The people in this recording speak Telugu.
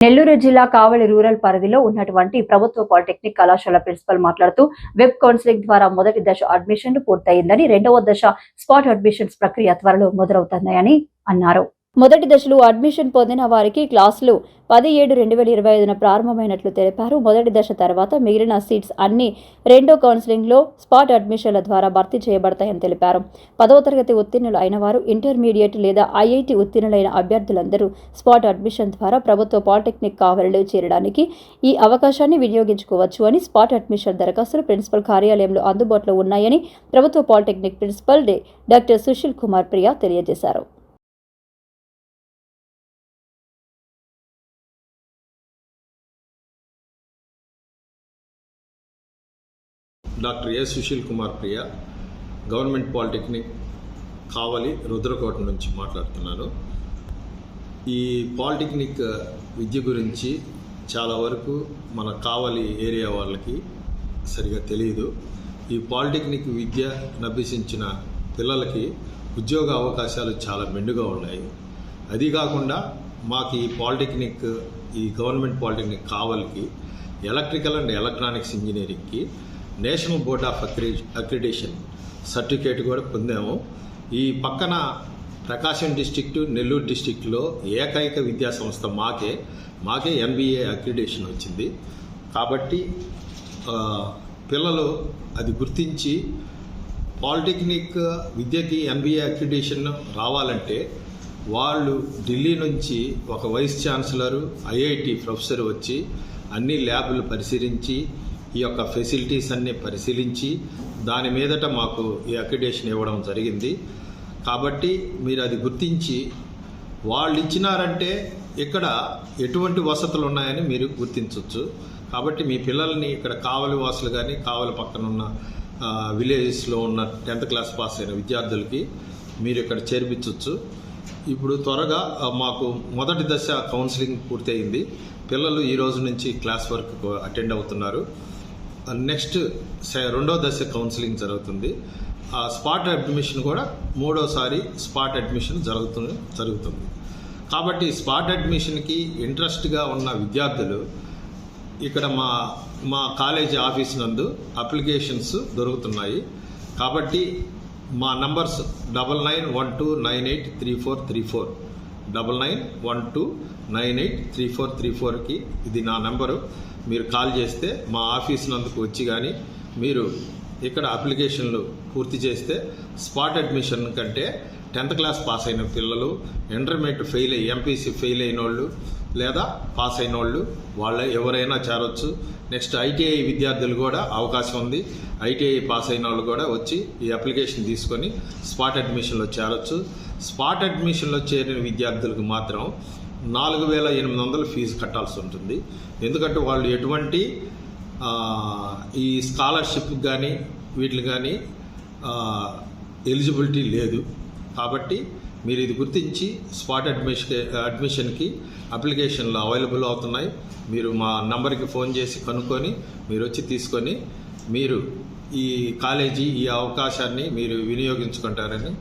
నెల్లూరు జిల్లా కావలి రూరల్ పరిధిలో ఉన్నటువంటి ప్రభుత్వ పాలిటెక్నిక్ కళాశాల ప్రిన్సిపల్ మాట్లాడుతూ వెబ్ కౌన్సిలింగ్ ద్వారా మొదటి దశ అడ్మిషన్లు పూర్తయిందని రెండవ దశ స్పాట్ అడ్మిషన్స్ ప్రక్రియ త్వరలో మొదలవుతున్నాయని అన్నారు. మొదటి దశలో అడ్మిషన్ పొందిన వారికి క్లాసులు పది ఏడు రెండు వేల ఇరవై ఐదున ప్రారంభమైనట్లు తెలిపారు. మొదటి దశ తర్వాత మిగిలిన సీట్స్ అన్ని రెండో కౌన్సిలింగ్లో స్పాట్ అడ్మిషన్ల ద్వారా భర్తీ చేయబడతాయని తెలిపారు. పదవ తరగతి ఉత్తీర్ణులు అయిన వారు ఇంటర్మీడియట్ లేదా ఐఐటి ఉత్తీర్ణులైన అభ్యర్థులందరూ స్పాట్ అడ్మిషన్ ద్వారా ప్రభుత్వ పాలిటెక్నిక్ కావలిలో చేరడానికి ఈ అవకాశాన్ని వినియోగించుకోవచ్చు అని స్పాట్ అడ్మిషన్ దరఖాస్తులు ప్రిన్సిపల్ కార్యాలయంలో అందుబాటులో ఉన్నాయని ప్రభుత్వ పాలిటెక్నిక్ ప్రిన్సిపల్ డే డాక్టర్ సుశీల్ కుమార్ ప్రియా తెలియజేశారు. Doctor A Sushil Kumar Priya government polytechnic Kavali Rudrakota నుంచి మాట్లాడుతున్నాను ఈ పాలిటెక్నిక్ విద్య గురించి చాలా వరకు మన కావలి ఏరియా వాళ్ళకి సరిగా తెలియదు ఈ పాలిటెక్నిక్ విద్య అభ్యసించిన పిల్లలకి ఉద్యోగ అవకాశాలు చాలా మెండుగా ఉన్నాయి. అది కాకుండా మాకు ఈ పాలిటెక్నిక్ ఈ గవర్నమెంట్ పాలిటెక్నిక్ కావలికి ఎలక్ట్రికల్ అండ్ ఎలక్ట్రానిక్స్ ఇంజనీరింగ్కి national board of అక్రి accreditation certificate కూడా పొందాము. ఈ పక్కన ప్రకాశం డిస్టిక్టు నెల్లూరు డిస్టిక్లో ఏకైక విద్యా సంస్థ మాకే మాకే ఎంబీఏ అక్రిడేషన్ వచ్చింది. కాబట్టి పిల్లలు అది గుర్తించి పాలిటెక్నిక్ విద్యకి ఎంబీఏ అక్రిడేషన్ రావాలంటే వాళ్ళు ఢిల్లీ నుంచి ఒక వైస్ ఛాన్సలరు ఐఐటి ప్రొఫెసర్ వచ్చి అన్ని ల్యాబులు పరిశీలించి ఈ యొక్క ఫెసిలిటీస్ అన్ని పరిశీలించి దాని మీదట మాకు ఈ అక్రిడేషన్ ఇవ్వడం జరిగింది. కాబట్టి మీరు అది గుర్తించి వాళ్ళు ఇచ్చినారంటే ఇక్కడ ఎటువంటి వసతులు ఉన్నాయని మీరు గుర్తించవచ్చు కాబట్టి మీ పిల్లల్ని ఇక్కడ కావలి వాసులు కానీ కావలి పక్కన ఉన్న విలేజెస్లో ఉన్న టెన్త్ క్లాస్ పాస్ అయిన విద్యార్థులకి మీరు ఇక్కడ చేర్పించవచ్చు ఇప్పుడు త్వరగా మాకు మొదటి దశ కౌన్సిలింగ్ పూర్తయింది. పిల్లలు ఈ రోజు నుంచి క్లాస్ వర్క్ అటెండ్ అవుతున్నారు. నెక్స్ట్ సె- రెండో దశ కౌన్సిలింగ్ జరుగుతుంది. ఆ స్పాట్ అడ్మిషన్ కూడా మూడోసారి స్పాట్ అడ్మిషన్ జరుగుతుంది జరుగుతుంది. కాబట్టి స్పాట్ అడ్మిషన్కి ఇంట్రెస్ట్గా ఉన్న విద్యార్థులు ఇక్కడ మా మా కాలేజీ ఆఫీస్ నందు అప్లికేషన్స్ దొరుకుతున్నాయి. కాబట్టి మా numbers double nine one two nine eight three four three four. Double nine one two nine eight three four three ఫోర్కి ఇది నా నెంబరు. మీరు కాల్ చేస్తే మా ఆఫీస్ నందుకు వచ్చి కానీ మీరు ఇక్కడ అప్లికేషన్లు పూర్తి చేస్తే స్పాట్ అడ్మిషన్ కంటే టెన్త్ క్లాస్ పాస్ అయిన పిల్లలు ఇంటర్మీడియట్ ఫెయిల్ అయ్యి ఎంపీసీ ఫెయిల్ అయిన వాళ్ళు లేదా పాస్ అయిన వాళ్ళు వాళ్ళ ఎవరైనా చేరొచ్చు. నెక్స్ట్ ఐటీఐ విద్యార్థులు కూడా అవకాశం ఉంది. ఐటీఐ పాస్ అయిన వాళ్ళు కూడా వచ్చి ఈ అప్లికేషన్ తీసుకొని స్పాట్ అడ్మిషన్లో చేరొచ్చు. స్పాట్ అడ్మిషన్లో చేరిన విద్యార్థులకు మాత్రం నాలుగు వేల ఎనిమిది వందలు ఫీజు కట్టాల్సి ఉంటుంది. ఎందుకంటే వాళ్ళు ఎటువంటి ఈ స్కాలర్షిప్ కానీ వీటికి కానీ ఎలిజిబిలిటీ లేదు. కాబట్టి మీరు ఇది గుర్తించి స్పాట్ అడ్మిషన్ అడ్మిషన్కి అప్లికేషన్లు అవైలబుల్ అవుతున్నాయి. మీరు మా నంబర్కి ఫోన్ చేసి కనుక్కొని మీరు వచ్చి తీసుకొని మీరు ఈ కాలేజీ ఈ అవకాశాన్ని మీరు వినియోగించుకుంటారని